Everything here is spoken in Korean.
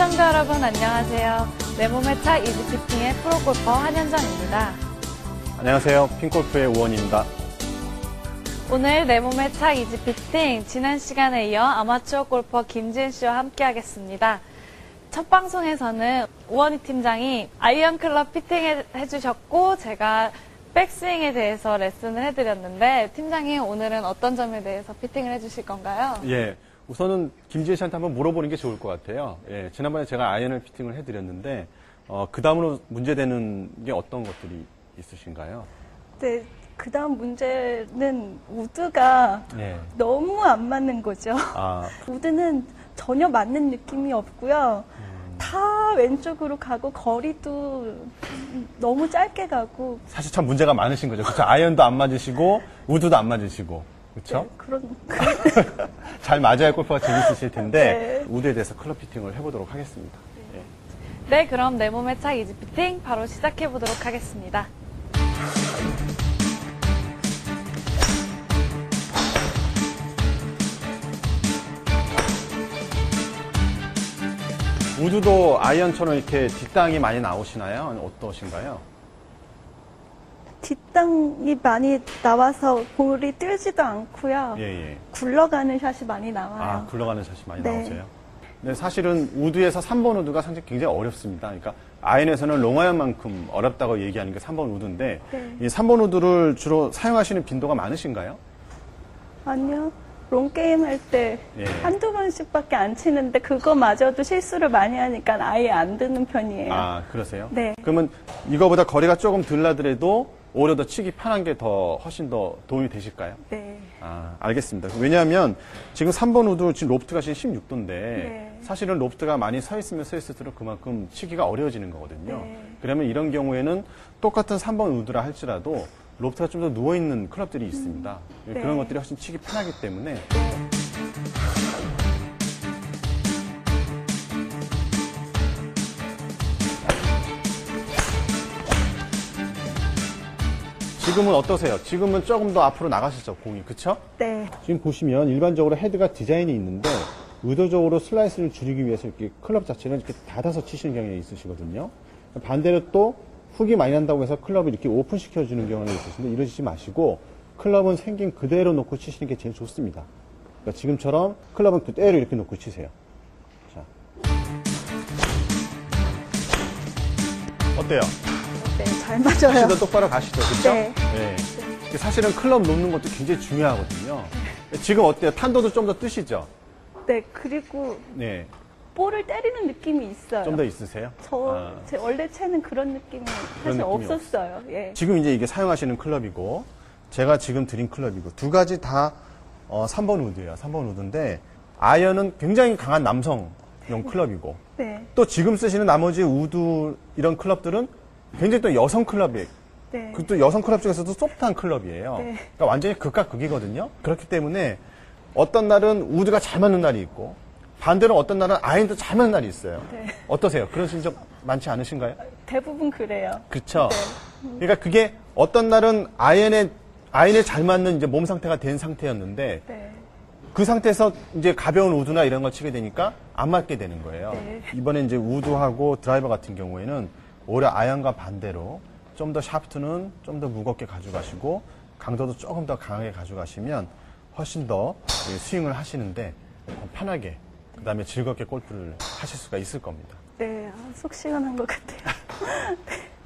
여러분 안녕하세요. 내 몸의 차 이지피팅의 프로골퍼 한현정입니다. 안녕하세요. 핑골프의 우원입니다. 오늘 내 몸의 차 이지피팅 지난 시간에 이어 아마추어 골퍼 김지은 씨와 함께 하겠습니다. 첫 방송에서는 우원희 팀장이 아이언 클럽 피팅해 주셨고 제가 백스윙에 대해서 레슨을 해드렸는데 팀장이 오늘은 어떤 점에 대해서 피팅을 해주실 건가요? 예. 우선은 김지혜 씨한테 한번 물어보는 게 좋을 것 같아요. 예. 지난번에 제가 아이언을 피팅을 해드렸는데, 어, 그 다음으로 문제되는 게 어떤 것들이 있으신가요? 네, 그 다음 문제는 우드가 예. 너무 안 맞는 거죠. 아, 우드는 전혀 맞는 느낌이 없고요. 다 왼쪽으로 가고 거리도 너무 짧게 가고 사실 참 문제가 많으신 거죠. 그렇죠? 아이언도 안 맞으시고, 우드도 안 맞으시고. 그렇죠? 네, 그런 잘 맞아야 골프가 재밌으실 텐데, 네. 우드에 대해서 클럽 피팅을 해보도록 하겠습니다. 예. 네, 그럼 내 몸의 차 이지 피팅 바로 시작해 보도록 하겠습니다. 우드도 아이언처럼 이렇게 뒷땅이 많이 나오시나요? 어떠신가요? 뒷땅이 많이 나와서 볼이 뜨지도 않고요. 예, 예. 굴러가는 샷이 많이 나와요. 아, 굴러가는 샷이 많이 네. 나오세요? 네, 사실은 우드에서 3번 우드가 상당히 굉장히 어렵습니다. 그러니까 아이언에서는 롱아이언만큼 어렵다고 얘기하는 게 3번 우드인데 네. 이 3번 우드를 주로 사용하시는 빈도가 많으신가요? 아니요. 롱게임 할 때 예. 한두 번씩밖에 안 치는데 그거마저도 실수를 많이 하니까 아예 안 드는 편이에요. 아, 그러세요? 네. 그러면 이거보다 거리가 조금 덜 나더라도 오히려 더 치기 편한 게 더 훨씬 더 도움이 되실까요? 네. 아, 알겠습니다. 왜냐하면 지금 3번 우드 지금 로프트가 지금 16도인데 네. 사실은 로프트가 많이 서 있으면 서 있을수록 그만큼 치기가 어려워지는 거거든요. 네. 그러면 이런 경우에는 똑같은 3번 우드라 할지라도 로프트가 좀 더 누워 있는 클럽들이 있습니다. 네. 그런 것들이 훨씬 치기 편하기 때문에 지금은 어떠세요? 지금은 조금 더 앞으로 나가시죠, 공이. 그쵸? 네. 지금 보시면 일반적으로 헤드가 디자인이 있는데 의도적으로 슬라이스를 줄이기 위해서 이렇게 클럽 자체를 이렇게 닫아서 치시는 경향이 있으시거든요. 반대로 또 훅이 많이 난다고 해서 클럽을 이렇게 오픈시켜 주는 경우가 있으신데 이러시지 마시고 클럽은 생긴 그대로 놓고 치시는 게 제일 좋습니다. 그러니까 지금처럼 클럽은 그대로 이렇게 놓고 치세요. 자. 어때요? 네, 잘 맞아요. 더 똑바로 가시죠. 그렇죠? 네. 네. 사실은 클럽 놓는 것도 굉장히 중요하거든요. 지금 어때요? 탄도도 좀 더 뜨시죠? 네, 그리고 네. 볼을 때리는 느낌이 있어요. 좀 더 있으세요? 저, 아. 제 원래 채는 그런 느낌이 사실 느낌이 없었어요. 예. 지금 이제 이게 사용하시는 클럽이고, 제가 지금 드린 클럽이고, 두 가지 다, 어, 3번 우드예요. 3번 우드인데, 아이언은 굉장히 강한 남성용 클럽이고, 네. 또 지금 쓰시는 나머지 우드 이런 클럽들은 굉장히 또 여성 클럽이에요. 네. 그또 여성 클럽 중에서도 소프트한 클럽이에요. 네. 그러니까 완전히 극과 극이거든요. 그렇기 때문에 어떤 날은 우드가 잘 맞는 날이 있고 반대로 어떤 날은 아이언도 잘 맞는 날이 있어요. 네. 어떠세요? 그러신 적 많지 않으신가요? 대부분 그래요. 그렇죠. 그러니까 그게 어떤 날은 아이언에 아이언에 잘 맞는 이제 몸 상태가 된 상태였는데 네. 그 상태에서 이제 가벼운 우드나 이런 걸 치게 되니까 안 맞게 되는 거예요. 네. 이번에 이제 우드하고 드라이버 같은 경우에는 오히려 아이언과 반대로 좀 더 샤프트는 좀 더 무겁게 가져가시고 강도도 조금 더 강하게 가져가시면 훨씬 더 스윙을 하시는데 편하게 그 다음에 즐겁게 골프를 하실 수가 있을 겁니다. 네. 아, 속 시원한 것 같아요.